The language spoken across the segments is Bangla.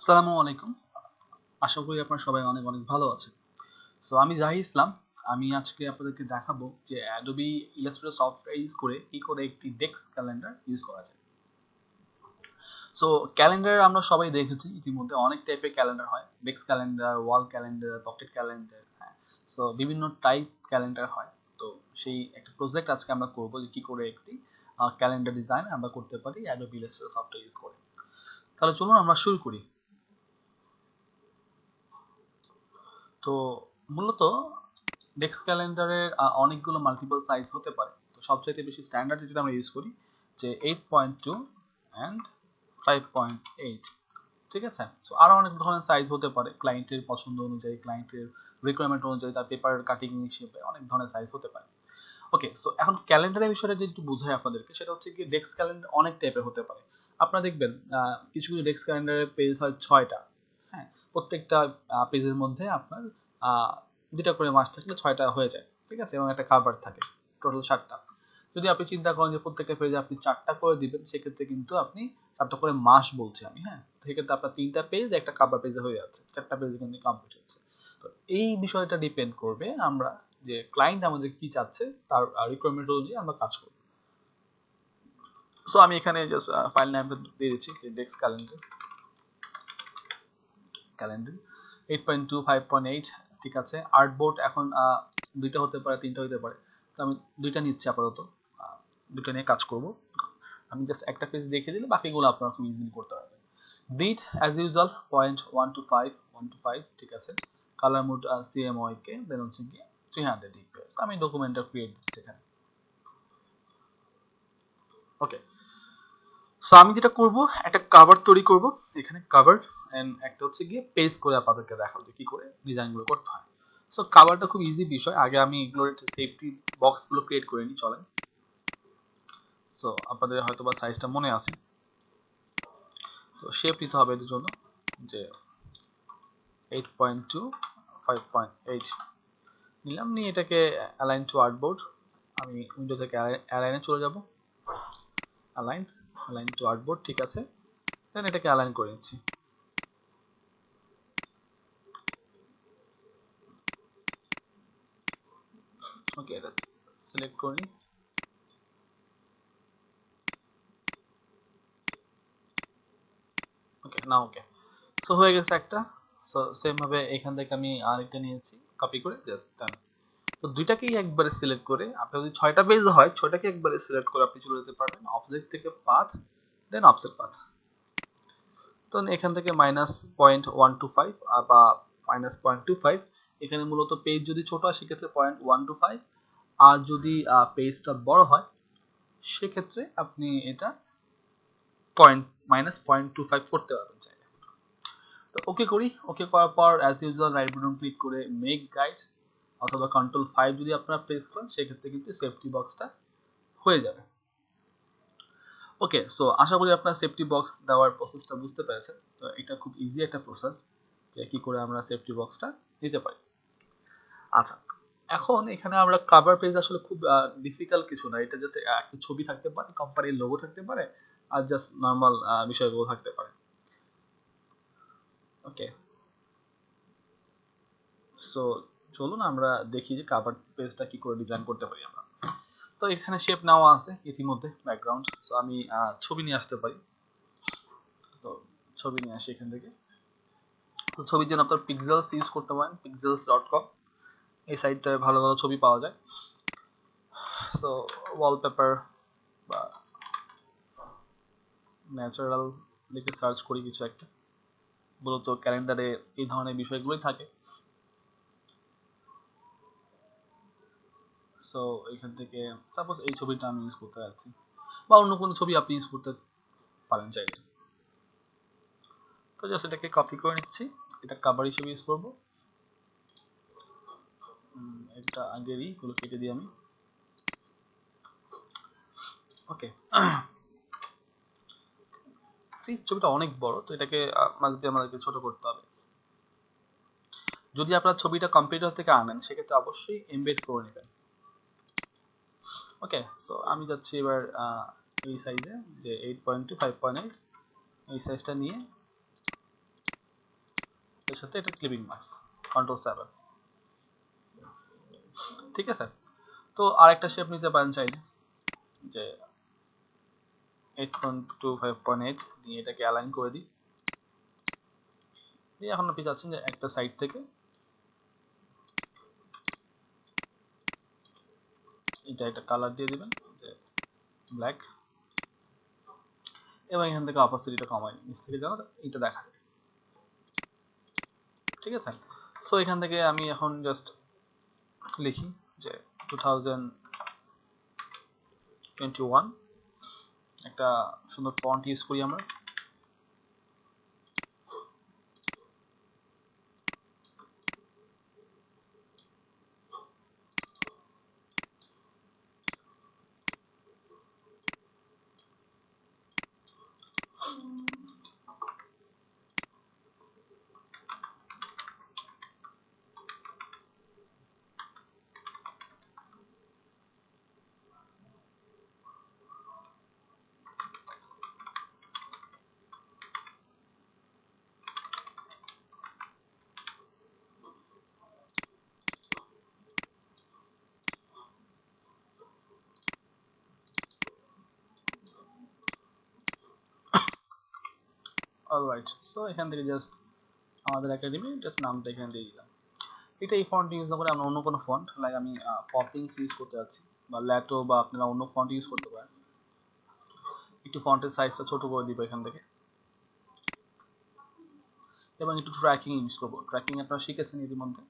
আসসালামু আলাইকুম। আশা করি আপনারা সবাই অনেক অনেক ভালো আছেন। সো আমি জাহি ইসলাম। আমি আজকে আপনাদেরকে দেখাবো যে অ্যাডোবি ইলাস্ট্রেটর সফটওয়্যার ইউজ করে কি করে একটি ডেস্ক ক্যালেন্ডার ইউজ করা যায়। সো ক্যালেন্ডার আমরা সবাই দেখেছি, ইতিমধ্যে অনেক টাইপের ক্যালেন্ডার হয়। Desk calendar wall calendar pocket calendar হ্যাঁ। সো বিভিন্ন টাইপ ক্যালেন্ডার হয়। তো সেই একটা প্রজেক্ট আজকে আমরা করব যে কি করে একটি ক্যালেন্ডার ডিজাইন আমরা করতে পারি অ্যাডোবি ইলাস্ট্রেটর সফটওয়্যার ইউজ করে। তাহলে চলুন আমরা শুরু করি। তো মূলত ডেস্ক ক্যালেন্ডারের অনেকগুলো মাল্টিপল সাইজ হতে পারে। তো সবচাইতে বেশি স্ট্যান্ডার্ড যেটা আমরা ইউজ করি, যে eight point two and five point eight ঠিক আছে? সো আরও অনেক ধরনের সাইজ হতে পারে ক্লায়েন্টের পছন্দ অনুযায়ী ক্লায়েন্টের রিকোয়ারমেন্ট অনুযায়ী, তার পেপার কাটিং হিসেবে অনেক ধরনের সাইজ হতে পারে। ওকে সো এখন ক্যালেন্ডারের বিষয়টা একটু বোঝাই আপনাদেরকে, সেটা হচ্ছে কি ডেস্ক ক্যালেন্ডার অনেক টাইপের হতে পারে। আপনারা দেখবেন কিছু কিছু ডেস্ক ক্যালেন্ডারের পেজ হয় ছয়টা। প্রত্যেকটা পেজের মধ্যে আপনার দুটা করে মাস থাকলে ছয়টা হয়ে যায়, ঠিক আছে? এবং একটা কাভার থাকে টোটাল সাতটা। যদি আপনি চিন্তা করেন যে প্রত্যেকটা পেজে আপনি চারটা করে দিবেন, সেক্ষেত্রে কিন্তু আপনি চারটা করে মাস বলছি আমি হ্যাঁ? সেক্ষেত্রে আপনার তিনটা পেজ একটা কাভার পেজে হয়ে যাচ্ছে, চারটা পেজে কিন্তু কমপ্লিট হচ্ছে। তো এই বিষয়টা ডিপেন্ড করবে আমরা যে ক্লায়েন্ট আমাদের কি চাচ্ছে, তার রিকোয়ারমেন্ট অনুযায়ী আমরা কাজ করব। সো আমি এখানে জাস্ট ফাইল নামটা দিয়ে দিচ্ছি desk calendar calendar eight point two five point eight ঠিক আছে? আর্টবোর্ড এখন দুইটা হতে পারে, তিনটা হতে পারে। তো আমি দুইটা নিচ্ছি আপাতত। দুটো নিয়ে কাজ করব। আমি জাস্ট একটা পেজ দেখিয়ে দিলে বাকিগুলো আপনারা খুব ইজিলি করতে পারবেন। Bit as usual point one two five one two five ঠিক আছে? Colour mode CMY K then হচ্ছে কি থ্রি হান্ড্রেড ইপিএস আমি ডকুমেন্টটা ক্রিয়েট দিচ্ছি এখানে। ওকে সো আমি যেটা করব, একটা কভার তৈরি করব। এখানে কভার এন্ড একটা হচ্ছে গিয়ে পেজ করে আপনাদেরকে দেখাবো যে কি করে ডিজাইনগুলো করতে হয়। সো কভারটা খুব ইজি বিষয়। আগে আমি এগুলোর একটা সেফটি বক্সগুলো ক্রিয়েট করে নিই, চলেন। সো আপনাদের হয়তো বা সাইজটা মনে আছে। তো শেপ নিতে হবে এর জন্য যে eight point two five point eight নিলাম, নিয়ে এটাকে অ্যালাইন টু আর্টবোর্ড আমি উইন্ডো থেকে অ্যালাইনে চলে যাব। অ্যালাইন অ্যালাইন টু আর্টবোর্ড ঠিক আছে। দেন এটাকে অ্যালাইন করে নিচ্ছি। ওকে এটা সিলেক্ট করি ওকে না ওকে সো হয়ে গেছে একটা। সো সেম ভাবে এখান থেকে আমি আরেকটা নিয়েছি। কপি করে জাস্ট ডান তো দুইটাকেই একবারে সিলেক্ট করে আপনার যদি ছয়টা পেজ হয়, ছয়টাকে একবারে সিলেক্ট করে আপনি চলে যেতে পারবেন। অবজেক্ট থেকে পাথ দেন অফসেট পাথ তো এখান থেকে minus point one two five বা মাইনাস পয়েন্ট টু ফাইভ এখানে মূলত পেজ যদি ছোট হয়, সেক্ষেত্রে পয়েন্ট ওয়ান টু ফাইভ আর যদি পেজটা বড় হয়, সেক্ষেত্রে আপনি এটা point minus point two five করতে পারবেন চাইলে। তো ওকে করি। ওকে করার পর as usual right button click করে মেক গাইডস অথবা কন্ট্রোল ফাইভ যদি আপনারা প্রেস করেন, সেক্ষেত্রে কিন্তু সেফটি বক্সটা হয়ে যাবে। ওকে সো আশা করি আপনার সেফটি বক্স দেওয়ার প্রসেসটা বুঝতে পেরেছেন। তো এটা খুব ইজি একটা প্রসেস যে কি করে আমরা সেফটি বক্সটা দিতে পারি। আচ্ছা এখন এখানে আমরা কভার পেজ আসলে খুব ডিফিকাল্ট কিছু না। এটা জাস্ট একটা ছবি থাকতে পারে কোম্পানির লোগো থাকতে পারে, আর জাস্ট নর্মাল বিষয়গুলো থাকতে পারে। ওকে সো চলুন আমরা দেখি যে কভার পেজটা কি করে ডিজাইন করতে পারি আমরা। তো এখানে শেপ নেওয়া আছে, ইতিমধ্যে ব্যাকগ্রাউন্ড সো আমি ছবি নিয়ে আসতে পারি। তো ছবি নিয়ে আসি এখান থেকে। তো ছবির জন্য আপনার পিক্সেলস ইউজ করতে পারেন পিক্সেলস ডট কম এই সাইটটায় ভালো ভালো ছবি পাওয়া যায়। সো ওয়ালপেপার বা ন্যাচারাল লিখে সার্চ করি কিছু একটা। মূলত ক্যালেন্ডারে এই ধরনের বিষয়গুলোই থাকে। সো এখান থেকে সাপোজ এই ছবিটা আমি ইউজ করতে যাচ্ছি। বা অন্য কোনো ছবি আপনি ইউজ করতে পারেন চাইলে। তো জাস্ট এটাকে কপি করে নিচ্ছি। এটা কাভার হিসেবে ইউজ করব। এটা আগেরই গুলো কেটে দিই আমি। ওকে সি ছবিটা অনেক বড়, তো এটাকে মাঝে আমাদেরকে ছোট করতে হবে। যদি আপনার ছবিটা কম্পিউটার থেকে আনেন, সেক্ষেত্রে অবশ্যই এমবেড করে নেবেন। ওকে সো আমি যাচ্ছি এবার এই সাইজে যে eight point two five point eight এই সাইজটা নিয়ে, এর সাথে এটা ক্লিপিং মার্কস কন্ট্রোল সেভেন ঠিক আছে? তো আরেকটা শেপ নিতে পারেন চাইলে। যে eight point two five point eight দিয়ে এটাকে অ্যালাইন করে দিই। দিয়ে এখন আপনি চাচ্ছেন যে একটা সাইড থেকে এটা একটা কালার দিয়ে দিবেন, যে ব্ল্যাক এবং এখান থেকে অপাসিটিটা কমাই নিচ থেকে যেন এটা দেখা ঠিক আছে? সো এখান থেকে আমি এখন জাস্ট লিখি। যে টু একটা সুন্দর ফন্ট ইউজ করি আমরা। অলরাইট সো এখান থেকে জাস্ট আমাদের একাডেমি জাস্ট নামটা এখানে দিয়ে দিলাম। এটা এই ফন্ট ইউজ না করে আমরা অন্য কোনো ফন্ট লাইক আমি পপিংস ইউজ করতে যাচ্ছি, বা ল্যাটো বা আপনারা অন্য ফন্ট ইউজ করতে পারেন। একটু ফন্টের সাইজটা ছোট করে দিব এখান থেকে। এবং একটু ট্র্যাকিং ইউজ করব। ট্র্যাকিং আপনারা শিখেছেন ইতিমধ্যে।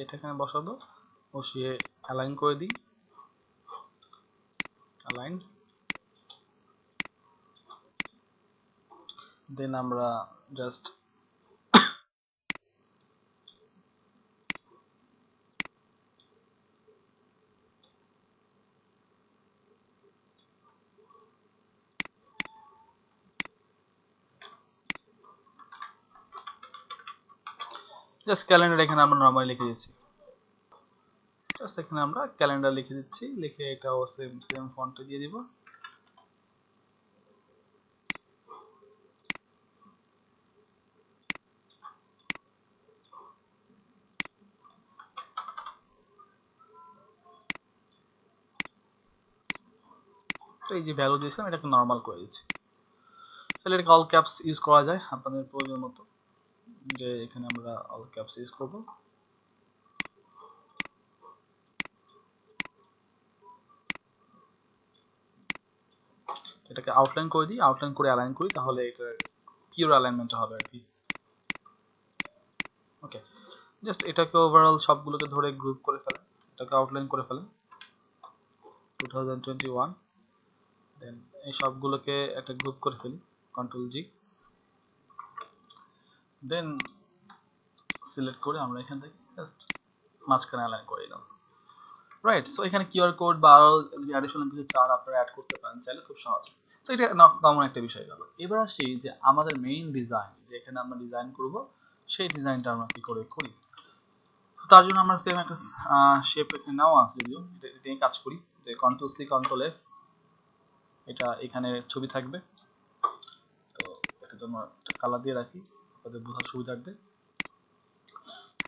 এটা এখানে বসাবো। বসিয়ে অ্যালাইন করে দিই। অ্যালাইন দেন আমরা জাস্ট জাস্ট ক্যালেন্ডার এখানে আমরা নর্মালি লিখে দিচ্ছি। জাস্ট এখানে আমরা ক্যালেন্ডার লিখে দিচ্ছি, লিখে এটাও সেম সেম ফন্টে দিয়ে দিব। এই যে ভ্যালু দিয়েছিলাম, এটাকে নর্মাল করে দিচ্ছি। তাহলে এটাকে অল ক্যাপস ইউজ করা যায় আপনাদের প্রয়োজন মতো। যে এখানে আমরা অল ক্যাপস ইউজ করব। এটাকে আউটলাইন করে দিই আউটলাইন করে অ্যালাইন করি, তাহলে এটা কিউর অ্যালাইনমেন্ট হবে আর কি। ওকে জাস্ট এটাকে ওভারঅল সবগুলোকে ধরে গ্রুপ করে ফেলেন এটাকে আউটলাইন করে ফেলেন two thousand twenty one then এই সবগুলোকে একটা গ্রুপ করে ফেলি কন্ট্রোল জি দেন সিলেক্ট করে আমরা এখান থেকে জাস্ট মাঝখানে অ্যালাইন করে দিলাম রাইট সো এখানে কিউআর কোড বা আরও যে অ্যাডিশনাল কিছু চার আপনারা অ্যাড করতে পারেন চাইলে খুব সহজ। তো এটা কমন একটা বিষয় গেল। এবার আসি যে আমাদের মেইন ডিজাইন যে এখানে আমরা ডিজাইন করব, সেই ডিজাইনটা আমরা কি করে করি? তার জন্য আমরা সেম একটা শেপ এখানে নাও আছে যদিও, এটা নিয়ে কাজ করি। যে কন্ট্রোল সি কন্ট্রোল এফ এটা এখানে ছবি থাকবে। তো এটা জন্য একটা কালার দিয়ে রাখি। আপনাদের বোঝার সুবিধার্থে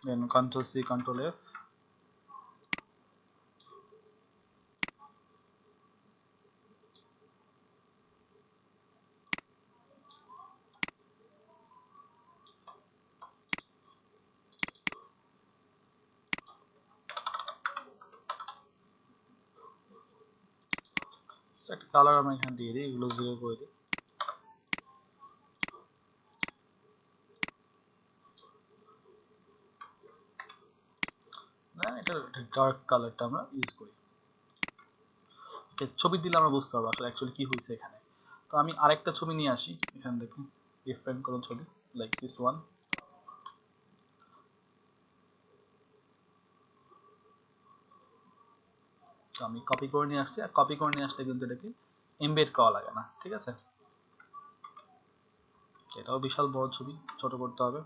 then control C control F একটা কালার আমরা এখানে দিয়ে দিই, এগুলো জিরো করে দিই না এটা ডার্ক কালারটা আমরা ইউজ করি। ওকে ছবি দিলে আমরা বুঝতে পারব আসলে অ্যাকচুয়ালি কি হয়েছে এখানে। তো আমি আরেকটা ছবি নিয়ে আসি, এখানে দেখুন ডিফারেন্ট কোনো ছবি লাইক দিস ওয়ান আমি কপি করে নিয়ে আসছি, আর কপি করে নিয়ে আসলে কিন্তু এটাকে এমবেড করা লাগে না, ঠিক আছে? এটাও বিশাল বড় ছবি, ছোট করতে হবে।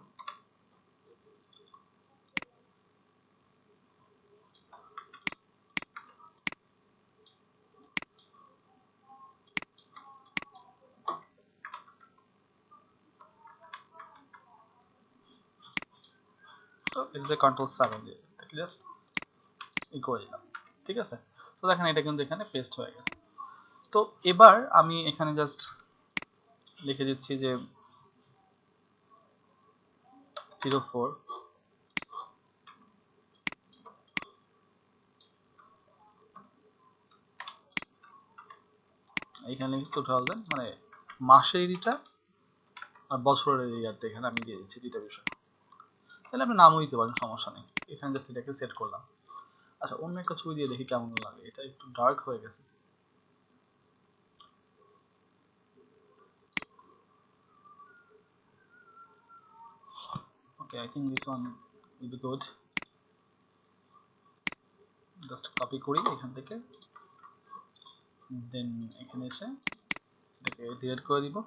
এটাতে কন্ট্রোল সেভেন দিয়ে জাস্ট ই দিলাম, ঠিক আছে? তো দেখেন এটা কিন্তু এখানে পেস্ট হয়ে গেছে। তো এবার আমি এখানে জাস্ট লিখে দিচ্ছি যে জিরো ফোর এখানে টু থাউজেন্ড মানে মাসের এরিটা আর বছরের এরিয়াটা এখানে আমি দিয়ে দিচ্ছি দুইটা বিষয়। তাহলে আপনি নামও দিতে পারেন, সমস্যা নেই। এখানে জাস্ট এটাকে সেট করলাম। আচ্ছা অন্য একটা ছবি দিয়ে দেখি কেমন লাগে। এটা একটু ডার্ক হয়ে গেছে। Okay, i think this one will be good. Just copy করি এখান থেকে। দেন এখানে এসে এটাকে ডিলিট করে দিব।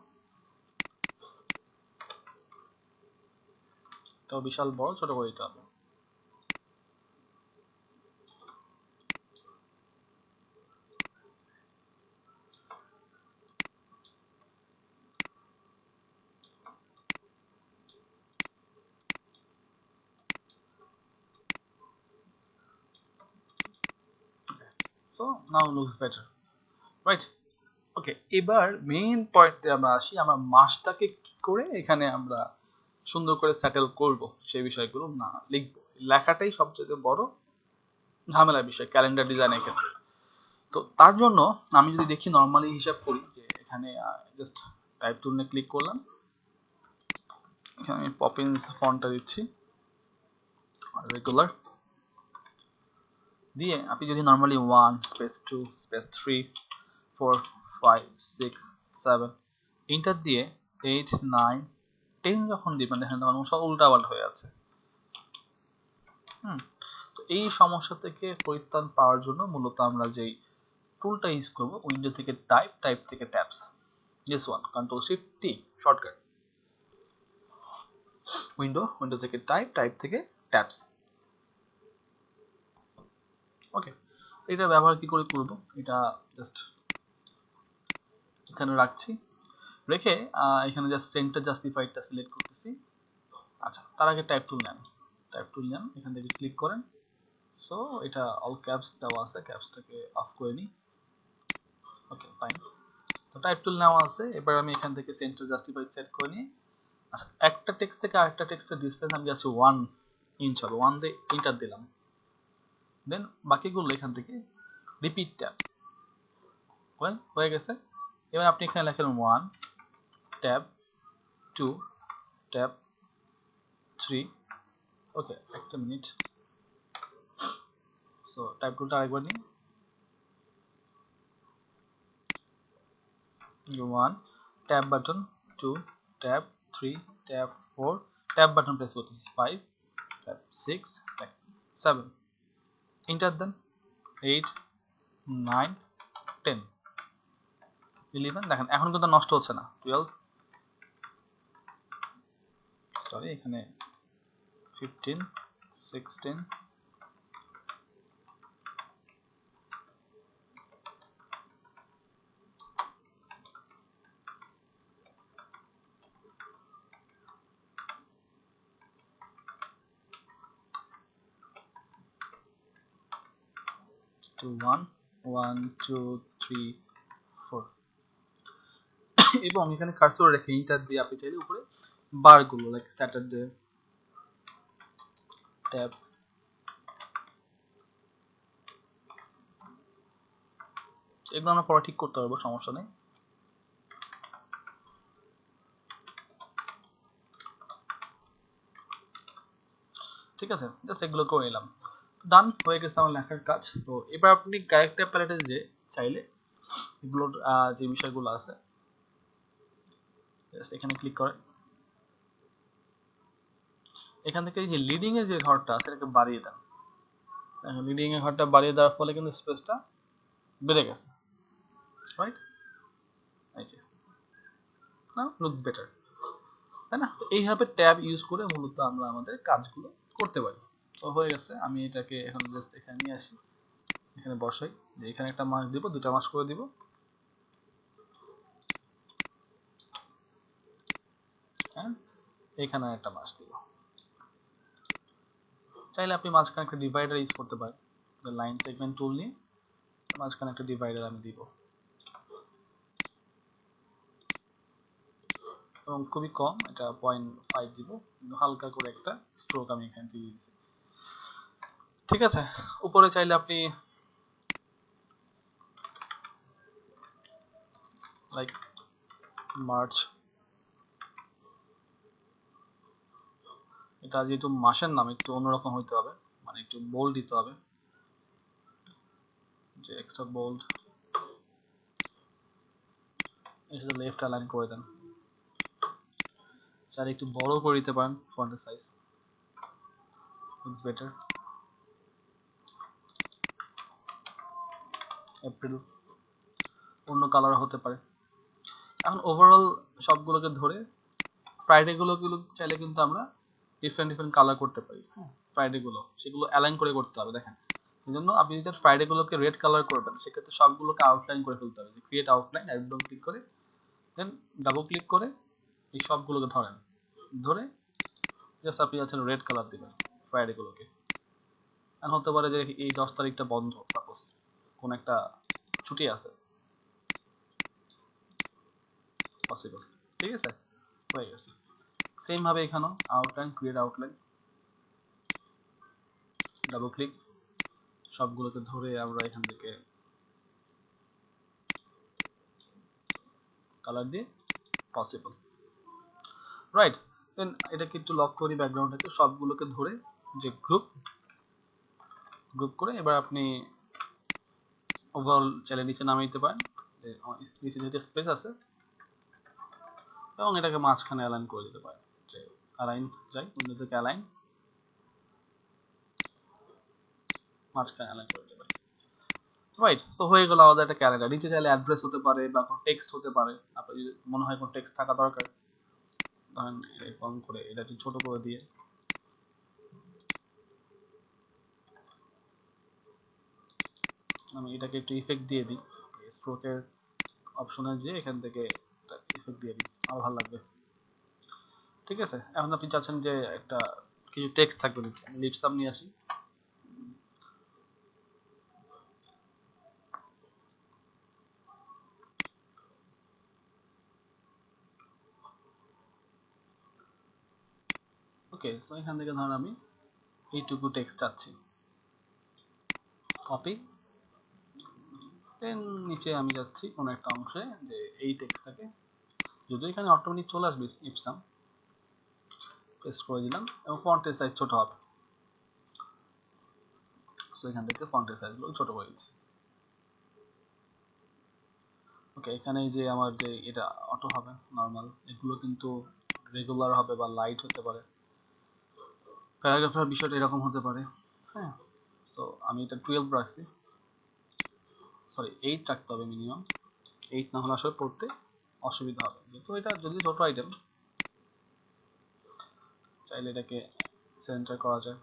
এটাও বিশাল বড়, ছোট করে দিতে হবে। Looks better. Right? ওকে এবার মেইন পয়েন্টে আমরা আসি, আমরা মাসটাকে কি করে এখানে আমরা সুন্দর করে সেটেল করব, সেই বিষয়গুলো না লিখব। লেখাটাই সবচেয়ে বড় ঝামেলার বিষয় ক্যালেন্ডার ডিজাইনের ক্ষেত্রে। তো তার জন্য আমি যদি দেখি নর্মালি হিসাব করি যে এখানে জাস্ট টাইপ টুলে ক্লিক করলাম। এখানে আমি পপিন্স ফন্টটা দিচ্ছি রেগুলার দিয়ে আপনি যদি normally one space two space three four five six seven enter দিয়ে এইট নাইন টেন যখন দিবেন, দেখেন তখন সব উল্টাপাল্টা হয়ে আছে তো এই সমস্যা থেকে পরিত্রাণ পাওয়ার জন্য মূলত আমরা যেই টুলটা ইউজ করব উইন্ডো থেকে টাইপ টাইপ থেকে tabs this one control shift T shortcut window window থেকে টাইপ টাইপ থেকে ট্যাবস ওকে এটা ব্যবহার কি করে করব? এটা জাস্ট এখানে রাখছি। রেখে এখানে জাস্ট সেন্টার জাস্টিফাইডটা সিলেক্ট করতেছি। আচ্ছা তার আগে টাইপ টুল নেন। টাইপ টুল নেন, এখান থেকে ক্লিক করেন। সো এটা অল ক্যাপস দেওয়া আছে ক্যাপসটাকে অফ করে নিই। ওকে ফাইন তো টাইপ টুল নেওয়া আছে, এবার আমি এখান থেকে সেন্টার জাস্টিফাইড সেট করে নিই। আচ্ছা একটা টেক্সট থেকে আরেকটা টেক্সটের ডিসটেন্স আমি জাস্ট ওয়ান ইঞ্চ হবে ওয়ান দিয়ে ইন্টার দিলাম। দেন বাকিগুলো এখান থেকে রিপিট ওয়েল হয়ে গেছে। এবার আপনি এখানে লেখেন one tab two, tab three. Okay, একটা মিনিট। সো ট্যাব টুলটা আরেকবার নিই one tab button two tab three tab four tab button press করতেছি five tab six seven enter then eight nine ten eleven দেখেন, এখন কিন্তু নষ্ট হচ্ছে না। টুয়েলভ সরি এখানে fifteen sixteen two one one two three four এবং এখানে কার্সর রেখে ইন্টার দিয়ে আপনি চাইলে উপরে বারগুলো লাইক স্যাটারডে ট্যাব এগুলো আমরা পরে ঠিক করতে পারব, সমস্যা নেই। ঠিক আছে জাস্ট এগুলো করে নিলাম। ডান হয়ে গেছে আমার লেখার কাজ। তো এবার আপনি ক্যারেক্টার প্যালেটে যে চাইলে, এগুলোর যে বিষয়গুলো আছে জাস্ট এখানে ক্লিক করেন। এখান থেকে যে লিডিং এর যে ঘরটা এটাকে বাড়িয়ে দেন। লিডিং এর ঘরটা বাড়িয়ে দেওয়ার ফলে কিন্তু স্পেসটা বেড়ে গেছে। রাইট এই যে। লুকস বেটার তাই না? তো এইভাবে ট্যাব ইউজ করে মূলত আমরা আমাদের কাজগুলো করতে পারি। তো হয়ে গেছে, আমি এটাকে এখন জাস্ট এখানে নিয়ে আসি। এখানে বসাই। যে এখানে একটা মাস দিব দুটা মাস করে দিব। এখানে একটা মাস দিব। চাইলে আপনি মাঝখানে একটা ডিভাইডার ইউজ করতে পারেন। লাইন সেগমেন্ট টুল নিয়ে মাঝখানে একটা ডিভাইডার আমি দিব। এবং খুবই কম, এটা পয়েন্ট ফাইভ দিব। হালকা করে একটা স্ট্রোক আমি এখান থেকে দিয়েছি ঠিক আছে, উপরে চাইলে আপনি লাইক মার্চ এটা যেহেতু মাসের নাম, একটু অন্যরকম হইতে হবে মানে একটু বোল্ড দিতে হবে। যে এক্সট্রা বোল্ড এটা লেফট অ্যালাইন করে দেন। চার একটু বড় করে দিতে পারেন ফন্টের সাইজ ইটস বেটার এপ্রিল অন্য কালার হতে পারে। এখন ওভারঅল সবগুলোকে ধরে ফ্রাইডে গুলো গুলো চাইলে কিন্তু আমরা ডিফারেন্ট ডিফারেন্ট কালার করতে পারি। হ্যাঁ ফ্রাইডে গুলো সেগুলো অ্যালাইন করে করতে হবে দেখেন। এই জন্য আপনি যদি ফ্রাইডে গুলোকে রেড কালার করবেন সেক্ষেত্রে সবগুলোকে আউটলাইন করে ফেলতে হবে। ক্রিয়েট আউটলাইন একদম ক্লিক করে দেন ডাবল ক্লিক করে এই সবগুলোকে ধরেন। ধরে জাস্ট আপনি আছেন রেড কালার দিবেন ফ্রাইডে গুলোকে। আর হতে পারে যে এই দশ তারিখটা বন্ধ সাপোজ কোন একটা ছুটি আছে। পসিবল ঠিক আছে? হয়ে গেছে। সেম ভাবে এখানেও outline create outline double click সবগুলোকে ধরে আমরা এখান থেকে কালার দিয়ে পসিবল রাইট দেন এটাকে একটু লক করি ব্যাকগ্রাউন্ডটাকে সবগুলোকে ধরে যে গ্রুপ গ্রুপ করে এবার আপনি ওভারঅল চাইলে নিচে নামিয়ে দিতে পারেন। নিচে যেহেতু স্পেস আছে, এবং এটাকে মাঝখানে অ্যালাইন করে দিতে পারেন। অ্যালাইন যাই থেকে অ্যালাইন মাঝখানে অ্যালাইন করে দিতে পারেন রাইট সো হয়ে গেল আমাদের একটা ক্যালেন্ডার নিচে চাইলে অ্যাড্রেস হতে পারে বা কোনো টেক্সট হতে পারে। আপনার যদি মনে হয় কোনো টেক্সট থাকা দরকার, ধরেন এরকম করে এটা একটু ছোট করে দিয়ে। আমি এটাকে একটু ইফেক্ট দিয়ে দিই। স্ট্রোকের অপশনে যে এখান থেকে ইফেক্ট দিয়ে দিই। আরও ভালো লাগবে। ঠিক আছে? এখন আপনি চাচ্ছেন যে একটা কিছু টেক্সট থাকবে নিচে আমি লিপসাম নিয়ে আসি। ওকে সো এখান থেকে ধরুন আমি এইটুকু টেক্সট চাচ্ছি। কপি দেন নিচে আমি যাচ্ছি কোনো একটা অংশে যে এই টেক্সটটাকে যদি এখানে অটোমেটিক চলে আসবে ইপসাম পেস্ট করে দিলাম এবং ফন্টের সাইজ ছোট হবে। সো এখান থেকে ফন্টের সাইজগুলো ছোট করে দিচ্ছি। ওকে এখানে যে আমার যে এটা অটো হবে নর্মাল এগুলো কিন্তু রেগুলার হবে বা লাইট হতে পারে। প্যারাগ্রাফের বিষয়টা এরকম হতে পারে হ্যাঁ। তো আমি এটা টুয়েলভ রাখছি। সরি এইট রাখতে হবে মিনিমাম এইট না হলে আসলে পড়তে অসুবিধা হবে। যেহেতু এটা যদি ছোট আইটেম চাইলে এটাকে সেন্টার করা যায়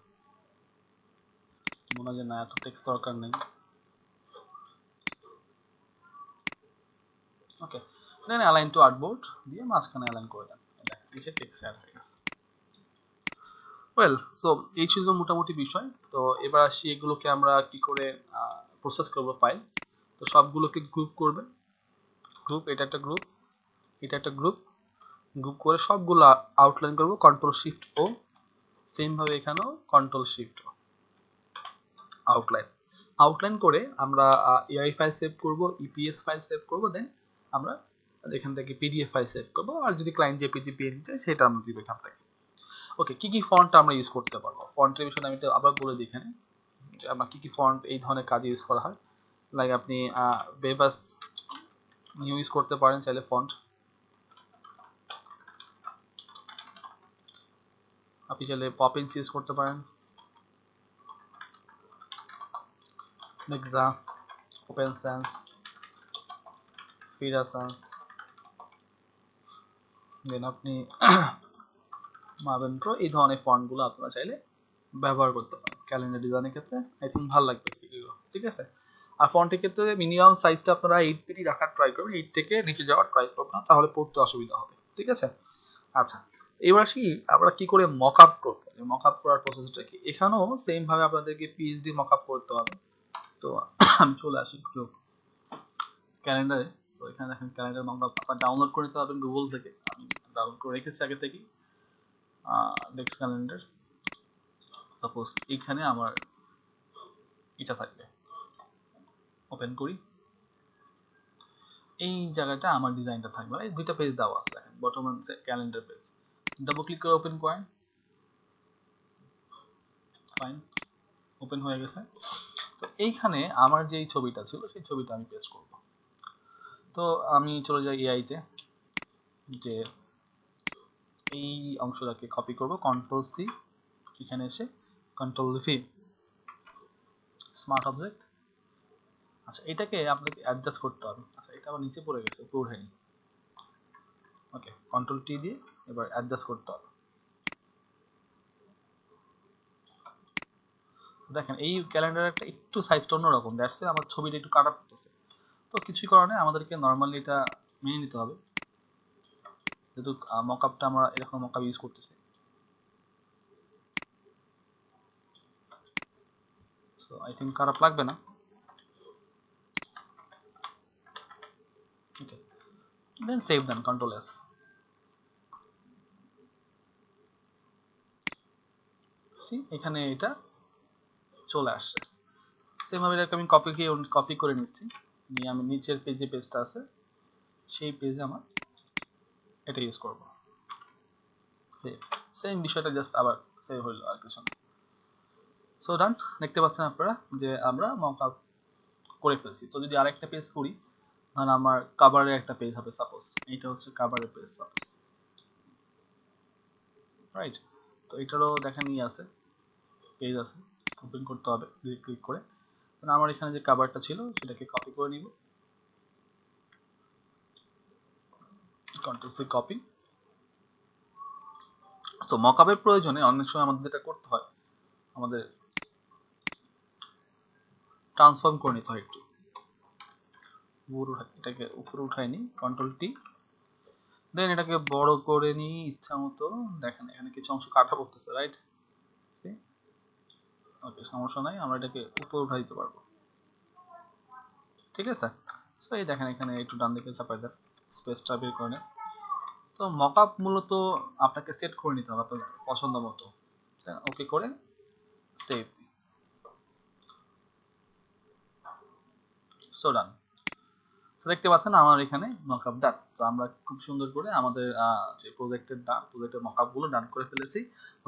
মনে হয় না, এত টেক্সট দরকার নেই। Okay then align to artboard দিয়ে মাঝখানে অ্যালাইন করে দেন। নিচে টেক্সট অ্যাড হয়ে গেছে। ওয়েল সো এই ছিল মোটামুটি বিষয়। তো এবার আসি এগুলোকে আমরা কি করে প্রসেস করব ফাইল তো সবগুলোকে গ্রুপ করবে। গ্রুপ এটা একটা গ্রুপ এটা একটা গ্রুপ গ্রুপ করে সবগুলো আউটলাইন করব কন্ট্রোল শিফট ও সেম ভাবে এখানেও কন্ট্রোল শিফট আউটলাইন আউটলাইন করে আমরা এআই ফাইল সেভ করব ইপিএস ফাইল সেভ করব দেন আমরা এখান থেকে পিডিএফ ফাইল সেভ করব, আর যদি ক্লায়েন্ট জেপিজি পিএনজি চাই সেটা আমরা দিব এখান থেকে। ওকে কি কি ফন্ট আমরা ইউজ করতে পারব? ফন্টের বিষয়ে আমি তো আবার বলে দিই এখানে, যে আমরা কি কি ফন্ট এই ধরনের কাজে ইউজ করা হয়। লাইক আপনি বেবাস নিউ ইউজ করতে পারেন, চাইলে ফন্ট আপনি চাইলে পপিন্স ইউজ করতে পারেন। Nexa open sans Fira sans then আপনি মার্বেন প্রো এই ধরনের ফন্টগুলো আপনারা চাইলে ব্যবহার করতে পারেন ক্যালেন্ডার ডিজাইনের ক্ষেত্রে। আই থিঙ্ক ভালো লাগবে ঠিক আছে? আর ফন্টের ক্ষেত্রে মিনিমাম সাইজটা আপনারা এইট পিটি রাখার ট্রাই করবেন এইট থেকে নিচে যাওয়ার ট্রাই করবেন তাহলে পড়তে অসুবিধা হবে, ঠিক আছে? আচ্ছা এবার আসি, আমরা কি করে মক আপ করব? মক আপ করার প্রসেসটা কি? এখানেও সেম ভাবে আপনাদেরকে পিএইচডি মক আপ করতে হবে। তো আমি চলে আসি একটু ক্যালেন্ডারে সো এখানে দেখেন ক্যালেন্ডার মক আপ আপনার ডাউনলোড করে নিতে পারবেন গুগল থেকে। আমি ডাউনলোড করে রেখেছি আগে থেকেই। নেক্সট ক্যালেন্ডার সাপোজ এইখানে আমার এটা থাকবে। ওপেন করি। এই জায়গাটা আমার ডিজাইনটা থাকবে। এই দুইটা পেজ দেওয়া আছে দেখেন বর্তমান ক্যালেন্ডার পেজ ডাবল ক্লিক করে ওপেন করেন। ফাইন ওপেন হয়ে গেছে। তো এইখানে আমার যে ছবিটা ছিল, সেই ছবিটা আমি পেস্ট করব। তো আমি চলে যাই এআইতে যে এই অংশটাকে কপি করব কন্ট্রোল সি এখানে এসে কন্ট্রোল ভি স্মার্ট অবজেক্ট আচ্ছা এটাকে আপনাকে অ্যাডজাস্ট করতে হবে। আচ্ছা এটা আবার নিচে পড়ে গেছে উপরে ওঠেনি ওকে কন্ট্রোল টি দিয়ে এবার অ্যাডজাস্ট করতে হবে। দেখেন, এই ক্যালেন্ডারটা একটু সাইজটা অন্যরকম দ্যাটস আমার ছবিটা একটু কাটা পড়তেছে তো কিছুই করার নেই, আমাদেরকে নর্মালি এটা মেনে নিতে হবে। যেহেতু মকআপটা আমরা এরকম মকআপ ইউজ করতেছি। সো আই থিঙ্ক খারাপ লাগবে না okay then save them control s. See, এখানে এটা চলে আসছে। সেম ভাবে এটাকে আমি কপি দিয়ে কপি করে নিচ্ছি। নিয়ে আমি নিচের পেজে পেজটা আছে, সেই পেজে আমার এটা ইউজ করব। সেভ সেম বিষয়টা জাস্ট আবার সেভ হইল আর কিছু না। সো ডান দেখতে পাচ্ছেন আপনারা যে আমরা মক আপ করে ফেলছি। তো যদি আরেকটা পেজ করি তাহলে আমার কাভারের একটা পেজ হবে সাপোজ এইটা হচ্ছে কাভারের পেজ সাপোজ রাইট তো এটারও দেখেন ই আছে পেজ আছে ওপেন করতে হবে ক্লিক করে। তাহলে আমার এখানে যে কাভারটা ছিল, সেটাকে কপি করে নিব। কন্ট্রোল সি কপি তো মকআপের প্রয়োজনে অনেক সময় আমাদের যেটা করতে হয়, আমাদের ট্রান্সফর্ম করে নিতে হয় একটু। উপরে এটাকে উপরে উঠাই নি কন্ট্রোল টি দেন এটাকে বড় করে নি ইচ্ছা মতো। দেখেন এখানে কিছু অংশ কাটা পড়তেছে রাইট সি ওকে সমস্যা নাই, আমরা এটাকে উপরে উঠাই দিতে পারব। ঠিক আছে? সো এই দেখেন এখানে একটু ডান দিকে চাপাই দেন স্পেসটা বের করে তো মকআপ মূলত আপনাকে সেট করে নিতে হবে আপনার পছন্দ মতো। ওকে করে সেভ সো ডান দেখতে পাচ্ছেন আমার এখানে মকআপ ডান। তো আমরা খুব সুন্দর করে আমাদের যে প্রজেক্টের ডান প্রজেক্টের মকআপগুলো ডান করে ফেলেছি।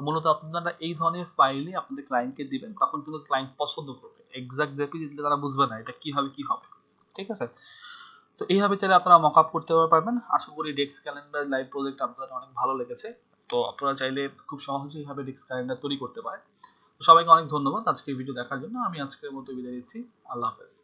মূলত আপনারা এই ধরনের ফাইলই আপনাদের ক্লায়েন্টকে দিবেন, তখন কিন্তু ক্লায়েন্ট পছন্দ করবে। এক্সাক্ট রেপি দিলে তারা বুঝবে না এটা কি হবে কি হবে। ঠিক আছে? তো এইভাবে চাইলে আপনারা মকআপ করতে পারবেন। আশা করি ডেক্স ক্যালেন্ডার লাইভ প্রজেক্ট আপনাদের অনেক ভালো লেগেছে। তো আপনারা চাইলে খুব সহজেই এইভাবে ডেস্ক ক্যালেন্ডার তৈরি করতে পারেন। সবাইকে অনেক ধন্যবাদ আজকে ভিডিও দেখার জন্য। আমি আজকের মতো বিদায় দিচ্ছি আল্লাহ হাফেজ।